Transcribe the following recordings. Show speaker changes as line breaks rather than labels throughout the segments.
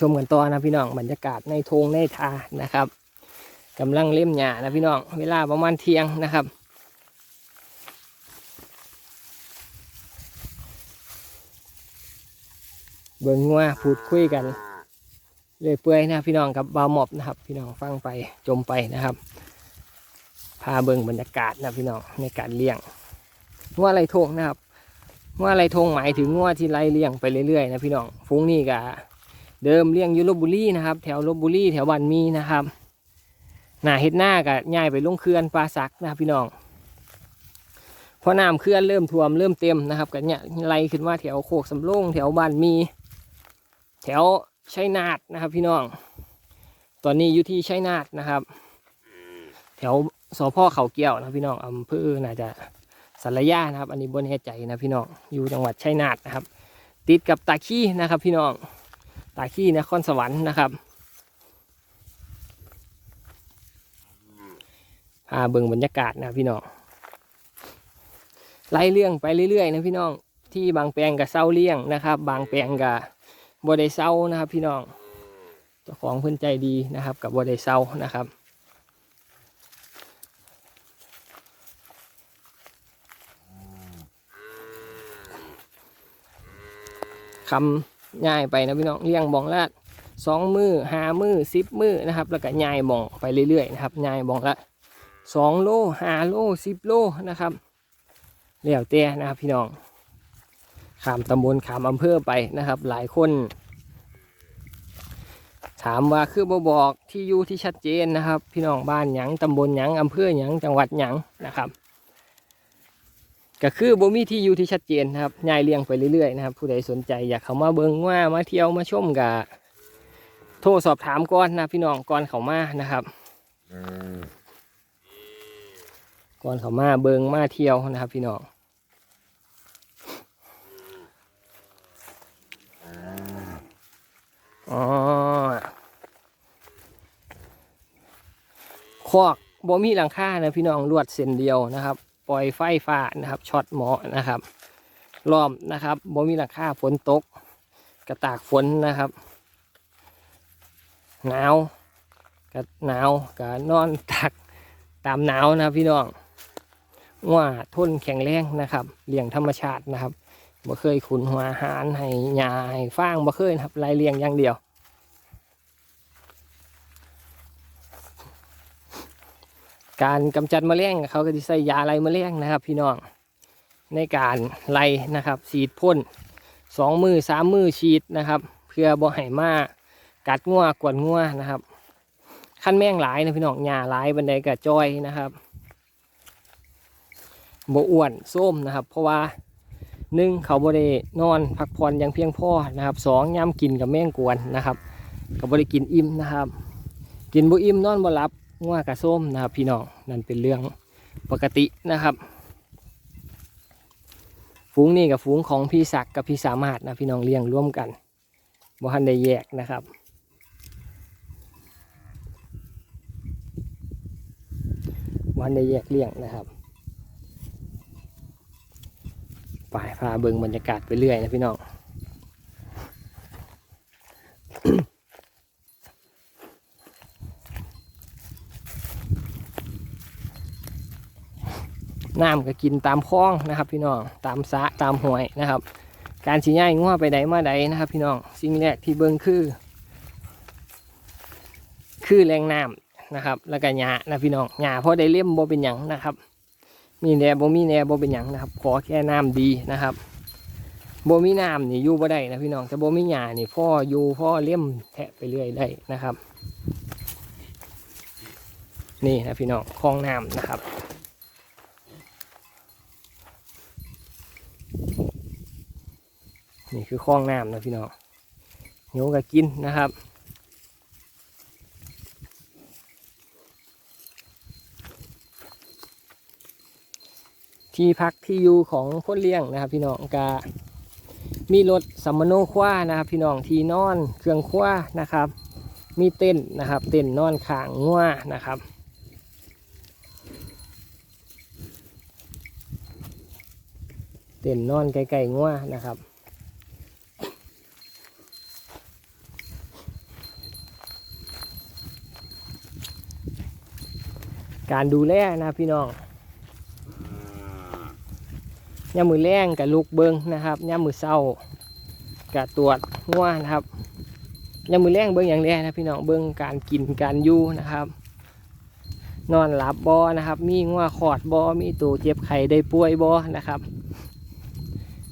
ชมกันต่อนะพี่น้องบรรยากาศในทงในทานะครับกำลังเล่มหญ้านะพี่น้อง เวลาประมาณเที่ยงนะครับเบิ่งงัวพูดคุยกันเรื่อยเปื่อยนะพี่น้องกับบาวหมอบนะครับ พี่น้องฟังไปจมไปนะครับ พาเบิ่งบรรยากาศนะพี่น้องในการเลี้ยงงัวไรทงนะครับงัวไรทงหมายถึงงัวที่ไล่เลี้ยงไปเรื่อยๆนะพี่น้องฟุ้งนี่กะ เดิมเลี้ยงอยู่ลบบุรีนะครับ แถวลบบุรีแถวบันมีนะครับหน้าเฮ็ดหน้ากะย้ายไปลงเขื่อนปลาสักนะครับพี่น้องพอน้ำเขื่อนเริ่มท่วมเริ่มเต็มนะครับก็เนี่ยไล่ขึ้นมาแถวโคกสำโรงแถวบ้านมี แถวชัยนาทนะครับ พี่น้อง ตอนนี้อยู่ที่ชัยนาทนะครับ แถวสพเขาเกี่ยวนะพี่น้องอำเภอน่าจะสารยานะครับ อันนี้บนแห่ใจนะพี่น้องอยู่จังหวัดชัยนาทนะครับ ติดกับตาขี้นะครับ พี่น้อง ตาขี้นครสวรรค์นะครับพาเบิ่งบรรยากาศนะพี่น้องไล่เรื่องไปเรื่อยๆนะพี่น้องที่บางแปลงกับเศร้าเลี้ยงนะครับ บางแปลงกับบไดเศร้านะครับ พี่น้องเจ้าของเพื่อนใจดีนะครับ กับบไดเศร้านะครับคำ ง่ายไปนะพี่น้องเลี้ยงบองละสองมือหามือสิบมือนะครับ แล้วก็ย่ายบองไปเรื่อยๆนะครับย่ายบองละสองโลหาโลสิบโลนะครับแล้วแต่นะครับพี่น้องขามตำบลขามอำเภอไปนะครับ หลายคน ถามว่าคือบ่บอกที่อยู่ที่ชัดเจนนะครับ พี่น้องบ้านหยังตำบลหยังอำเภอหยังจังหวัดหยังนะครับ ก็คือบ่มีที่อยู่ที่ชัดเจนนะครับย้ายเลี้ยงไปเรื่อยๆนะครับ ผู้ใดสนใจอยากเข้ามาเบิ่งว่ามาเที่ยวมาชมกะโทรสอบถามก่อนนะพี่น้องก่อนเข้ามานะครับก่อนเข้ามาเบิ่งมาเที่ยวนะครับ พี่น้องอ๋อคอกบ่มีหลังคานะพี่น้องลวดเส้นเดียวนะครับ ปล่อยไฟฟ้านะครับช็อตหมอนะครับล้อมนะครับบ่มีหลังคาฝนตก กระตากฝนนะครับหนาวก็หนาวก็นอนตักตามหนาวนะพี่น้องว่าทนแข็งแรงนะครับเลี้ยงธรรมชาตินะครับบ่เคยขุนหัวอาหารให้ยาให้ฟางบ่เคยนะครับไล่เลี้ยงอย่างเดียว การกำจัดแมลงเขาก็จะใส่ยาไล่แมลงนะครับ พี่น้องในการไล่นะครับฉีดพ่นสองมือสามมือฉีดนะครับ เพื่อบ่ให้มากัดงัวกวนงัวนะครับขั้นแมงหลายนะพี่น้องหญ้าหลายบันไดกับจอยนะครับบอ้วนส้มนะครับ เพราะว่าหนึ่งเขาบ่ได้นอนพักผ่อนอย่างเพียงพอนะครับสองย่ำกินกับแมงกวนนะครับก็บ่ได้กินอิ่มนะครับ กินบ่อิ่มนอนบ่หลับ งัวกระส้มนะครับ พี่น้องนั่นเป็นเรื่องปกตินะครับ ฝูงนี่กับฝูงของพี่ศักดิ์กับพี่สามารถนะพี่น้องเลี้ยงร่วมกันบ่ทันได้แยกนะครับบ่ทันได้แยกเลี้ยงนะครับไปพาเบิ่งบรรยากาศไปเรื่อยนะพี่น้อง น้ำก็กินตามคลองนะครับ พี่น้องตามสะตามห้วยนะครับ การชี้ย่ายงัวไปไหนมาใดนะครับ พี่น้องสิ่งแรกที่เบิ่งคือ คือแรงน้ำนะครับ แล้วก็หญ้านะพี่น้องหญ้าพอได้เลี่ยมบ่เป็นหยังนะครับ มีแนบ่มีแหนบ่เป็นหยังนะครับ ขอแค่น้ำดีนะครับบ่มีน้ำนี่อยู่บ่ได้นะพี่น้องแต่บ่มีหญ้านี่พ่ออยู่พ่อเลี่ยมแทะไปเรื่อยได้นะครับ นี่นะพี่น้องคลองน้ำนะครับ นี่คือคลองน้ำนะพี่น้องโยก็กินนะครับที่พักที่อยู่ของคนเลี้ยงนะครับ พี่น้องกามีรถสัมมโนคว้านะครับ พี่น้องที่นอนเครื่องคว้านะครับ มีเต้นนะครับ เต้นนอนขางงัวนะครับ เต้นนอนไกลๆงัวนะครับ การดูแลนะพี่น้องย่ามือแรงกับลูกเบิงนะครับย่ามือเศร้ากับตรวจงัวนะครับย่ามือแรงเบิงอย่างแรกนะพี่น้องเบิงการกินการยู่นะครับนอนหลับบอนะครับ มีงัวขอดบอมีตัวเจ็บไข่ได้ป่วยบอนะครับ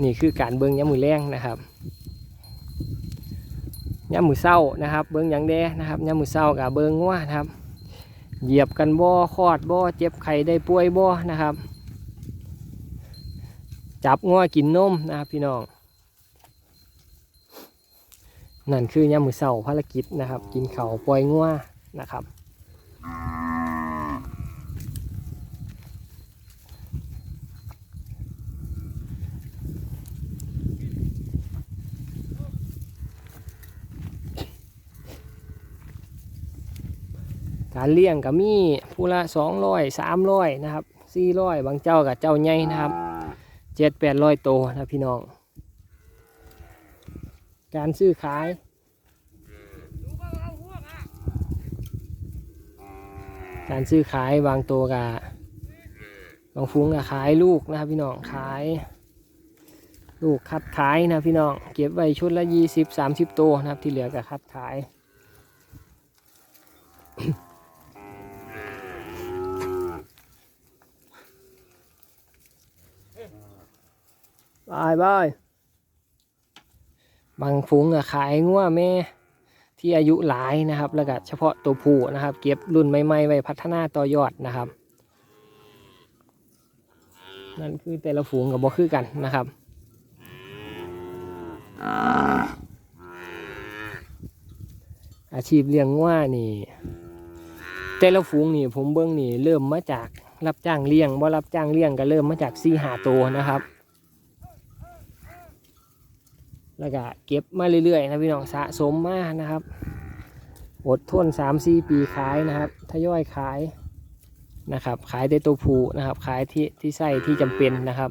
นี่คือการเบิ้งย่ามือแรงนะครับย่ามือเศร้านะครับ เบิ้งย่างแดนะครับย่ามือเศร้ากับเบิ้งง่วนะครับ เหยียบกันบ่อคลอดบ่อเจ็บไข้ได้ป่วยบ่อนะครับ จับง้อกินนมนะครับพี่น้องนั่นคือยามือเศร้าภารกิจนะครับ กินเขาวปล่อยง้อนะครับ การเลี้ยงก็มีผู้ละสองร้อยสามร้อยนะครับสี่ร้อยบางเจ้ากับเจ้าใหญ่นะครับเจ็ดแปดร้อยโตวนะพี่น้อง การซื้อขายการซื้อขายบางตัวกับางฟุ้งกับขายลูกนะครับพี่น้องขาย ลูกคัดขายนะพี่น้องเก็บไว้ชุดละยี่สิบสามสิบตัวนะครับที่เหลือก็คัดขาย บายบายบางฝูงอะขายงัวแม่ที่อายุหลายนะครับ แล้วก็เฉพาะตัวผู้นะครับ เก็บรุ่นใหม่ๆไว้พัฒนาต่อยอดนะครับ นั่นคือแต่ละฝูงกับบ่คือกันนะครับอาชีพเลี้ยงงัวนี่ แต่ละฝูงนี่ผมเบิ้องนี่เริ่มมาจาก รับจ้างเลี้ยงบ่รับจ้างเลี้ยงก็เริ่มมาจากสี่หาตัวนะครับ แล้วก็เก็บมาเรื่อยๆนะพี่น้องสะสมมานะครับอดทนสามสี่ปีขายนะครับทยอยขายนะครับ ขายได้ตัวผูนะครับ ขายที่ที่ใส่ที่จำเป็นนะครับ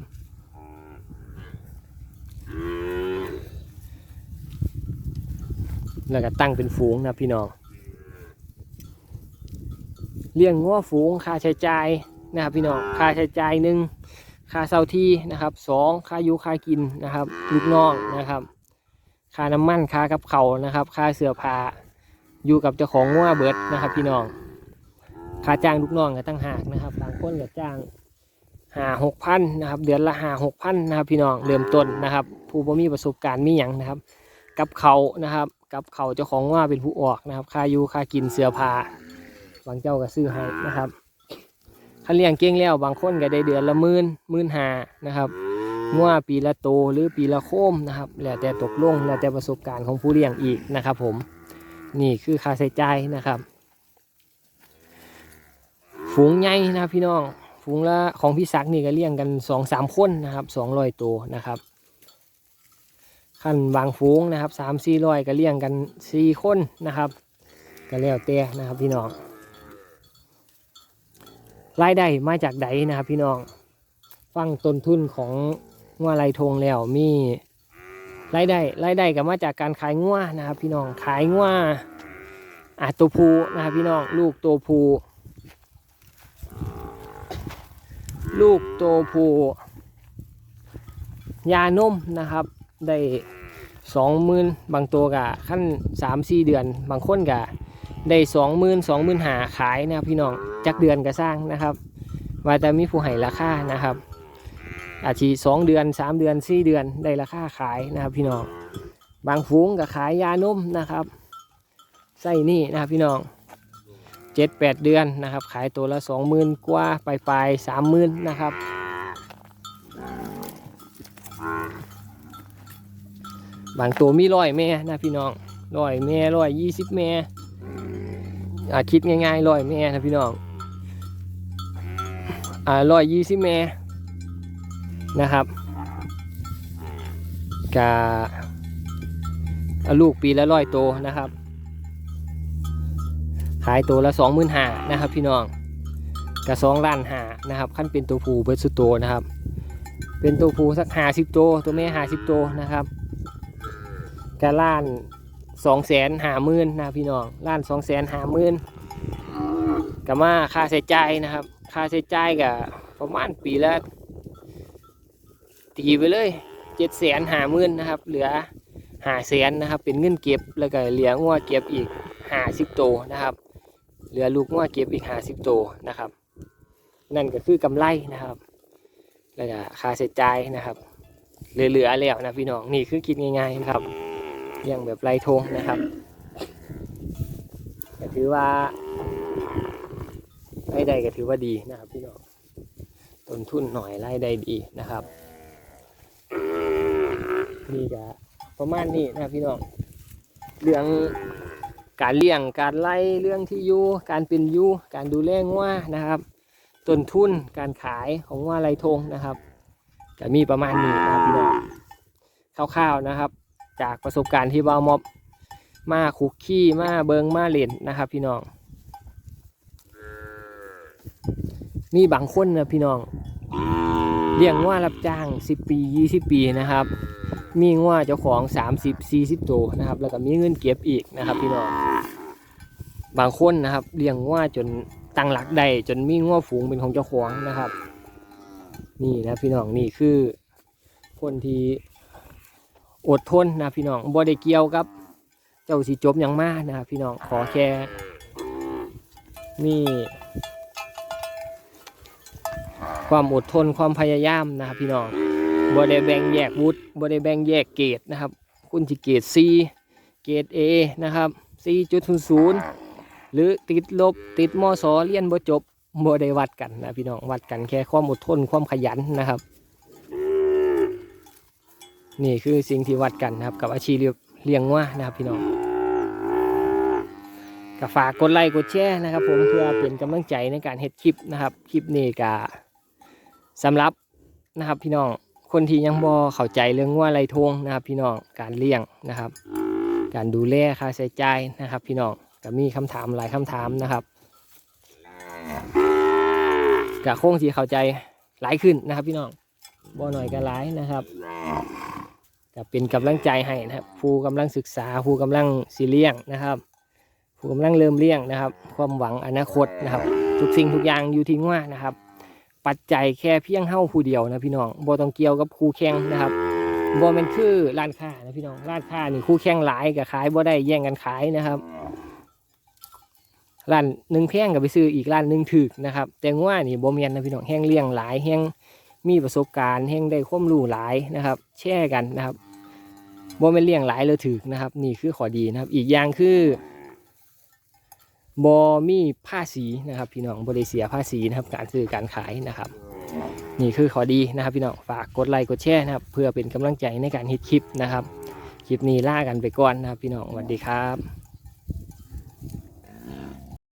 แล้วก็ตั้งเป็นฝูงนะพี่น้อง เลี้ยงงัวฝูงค่าใช้จ่าย นะครับพี่น้องค่าใช้จ่ายหนึ่งค่าเช่าที่นะครับสองค่าอยู่ค่ากินนะครับลูกน้องนะครับ ค่าน้ำมันค่ากับเขาวนะครับ ค่าเสื้อผ้าอยู่กับเจ้าของงัวเบิดนะครับ พี่น้องค่าจ้างลูกน้องก็ตั้งหากนะครับบางคนก็จ้างหาหกพันนะครับ เดือนละหาหกพันนะครับ พี่น้องเริ่มต้นนะครับ ผู้บ่มีประสบการณ์มีอย่างนะครับ กับเขาวนะครับ กับเขาวเจ้าของงัวเป็นผู้ออกนะครับ ค่าอยู่ค่ากินเสื้อผ้าบางเจ้าก็ซื้อให้นะครับ ถ้าเลี้ยงเก่งแล้วบางคนก็ได้เดือนละหมื่นหมื่นหานะครับงัวปีละโตหรือปีละโคมนะครับแล้วแต่ตกลงแล้วแต่ประสบการณ์ของผู้เลี้ยงอีกนะครับ ผมนี่คือค่าใช้จ่ายนะครับ ฝูงใหญ่นะพี่น้องฝูงละของพี่ศักนี่ก็เลี้ยงกันสองสามคนนะครับสองร้อยตัวนะครับขั้นบางฝูงนะครับสามสี่ร้อยก็เลี้ยงกันสี่คนนะครับก็แล้วแต่นะครับพี่น้อง รายได้มาจากใดนะครับพี่น้อง ฟังต้นทุนของงัวไรทงแล้วมีรายได้รายได้ก็มาจากการขายงัวนะครับ พี่น้องขายงัวอะตัวผูนะครับพี่น้องลูกตัวผูลูกตัวผูยานมนะครับได้สองหมื่นบางตัวกะขั้นสามสี่เดือน บางคนกะ ได้สองหมื่นสองหมื่นหาขายนะครับพี่น้องจักเดือนก็สร้างนะครับ ว่าแต่มีผู้ให้ราคานะครับ อาชีสองเดือนสามเดือนสี่เดือนได้ราคาขายนะครับพี่น้องบางฝูงก็ขายยานมนะครับไส้นี่นะครับพี่น้องเจ็ดแปดเดือนนะครับ ขายตัวละสองหมื่นกว่าปลายปลายสามหมื่นนะครับบางตัวมีร้อยแม่นะพี่น้องร้อยแม่ร้อยยี่สิบแม่ อาคิดง่ายๆร้อยแม่นะพี่น้องอ่าร้อยยี่สิบแม่นะครับกาลูกปีละร้อยโตนะครับ ขายตัวละสองหมื่นห้านะครับ พี่น้องกะสองล้านห้านะครับขั้นเป็นตัวผู้เบิร์สุโตวนะครับ เป็นตัวผู้สักห้าสิบตัวตัวแม่ห้าสิบตัวนะครับกะล้าน สองแสนหาหมื่นนะพี่น้องล้านสองแสนหาหมื่นกับมาค่าใช้จ่ายนะครับ ค่าใช้จ่ายกับประมาณปีละตีไปเลยเจ็ดแสนหาหมื่นนะครับ เหลือหาแสนนะครับ เป็นเงินเก็บแล้วก็เหลืองัวเก็บอีกหาสิบโตวนะครับ เหลือลูกงัวเก็บอีกหาสิบโตวนะครับ นั่นก็คือกำไรนะครับ แล้วก็ค่าใช้จ่ายนะครับ เหลือๆแล้วนะพี่น้องนี่คือคิดง่ายๆนะครับ เลี้ยงแบบไรทงนะครับก็ถือว่ารายได้ก็ถือว่าดีนะครับพี่น้องต้นทุนหน่อยรายได้ดีนะครับนี่ก็ประมาณนี้นะพี่น้องเรื่องการเลี้ยงการไล่เรื่องที่อยู่การเป็นอยู่การดูแลงัวนะครับต้นทุนการขายของงัวไรทงนะครับก็มีประมาณนี้นะพี่น้องคร่าวๆนะครับ จากประสบการณ์ที่บ้ามอบมาคุกขี้มาเบิงมาเล่นนะครับ พี่น้อง มีบางคนนะพี่น้องเลี้ยงว่ารับจ้าง 10 ปี 20 ปีนะครับ มีง่วเจ้าของ 30 40ตัวนะครับ แล้วก็มีเงินเก็บอีกนะครับ พี่น้อง บางคนนะครับเลี้ยงง่วจนตั้งหลักได้จนมีง่วฝูงเป็นของเจ้าของนะครับ นี่นะพี่น้องนี่คือคนที่ อดทนนะพี่น้องบ่ได้เกี่ยวกับ เจ้าสิจบย่างมากนะพี่น้องขอแค่นี่ ความอดทนความพยายามนะครับพี่น้องบ่ได้แบ่งแยกวุฒิบ่ได้แบ่งแยกเกรดนะครับ คุณสิเกรด C เกรด A นะครับ 4.00 หรือติดลบติดมศเรียนบ่จบบ่ได้วัดกันนะพี่น้องวัดกันแค่ความอดทนความขยันนะครับ นี่คือสิ่งที่วัดกันนะครับ กับอาชีพเลี้ยงวัวนะครับพี่น้องก็ฝากกดไลค์กดแชร์นะครับ ผมเพื่อเป็นกำลังใจในการเฮ็ดคลิปนะครับคลิปนี้ก็สำหรับนะครับพี่น้องคนที่ยังบ่เข้าใจเรื่องวัวไรทงนะครับ พี่น้องการเลี้ยงนะครับ การดูแลค่าใช้จ่ายนะครับ พี่น้องก็มีคำถามหลายคำถามนะครับกะโค้งสีเข้าใจหลายขึ้นนะครับ พี่น้องบ่หน่อยก็หลายนะครับ ก็เป็นกำลังใจให้นะครับผู้กำลังศึกษาผู้กำลังสิเลี้ยงนะครับ ผู้กำลังเริ่มเลี้ยงนะครับ ความหวังอนาคตนะครับ ทุกสิ่งทุกอย่างอยู่ที่ว่านะครับ ปัจจัยแค่เพียงเฮ้าผู้เดียวนะพี่น้องบ่ต้องเกี่ยวกับคู่แข่งนะครับบ่เป็นคือร้านค้านะพี่น้องร้านค้านี่คู่แข่งหลายกับขายบ่ได้แย่งกันขายนะครับร้านหนึ่งแพงก็ไปซื้ออีกร้านหนึ่งถึกนะครับ แต่ว่านี่บ่แม่นนะพี่น้องแห้งเลี้ยงหลายแห้ง มีประสบการณ์แห้งได้ความรู้หลายนะครับ แชร์กันนะครับบ่แม่นเลี้ยงหลายเลยถึกนะครับ นี่คือข้อดีนะครับ อีกอย่างคือบ่มีภาษีนะครับ พี่น้องบ่ได้เสียภาษีนะครับ การซื้อการขายนะครับ นี่คือข้อดีนะครับ พี่น้องฝากกดไลค์กดแชร์นะครับ เพื่อเป็นกำลังใจในการฮ็ดคลิปนะครับ คลิปนี้ล่ากันไปก่อนนะครับ พี่น้องสวัสดีครับ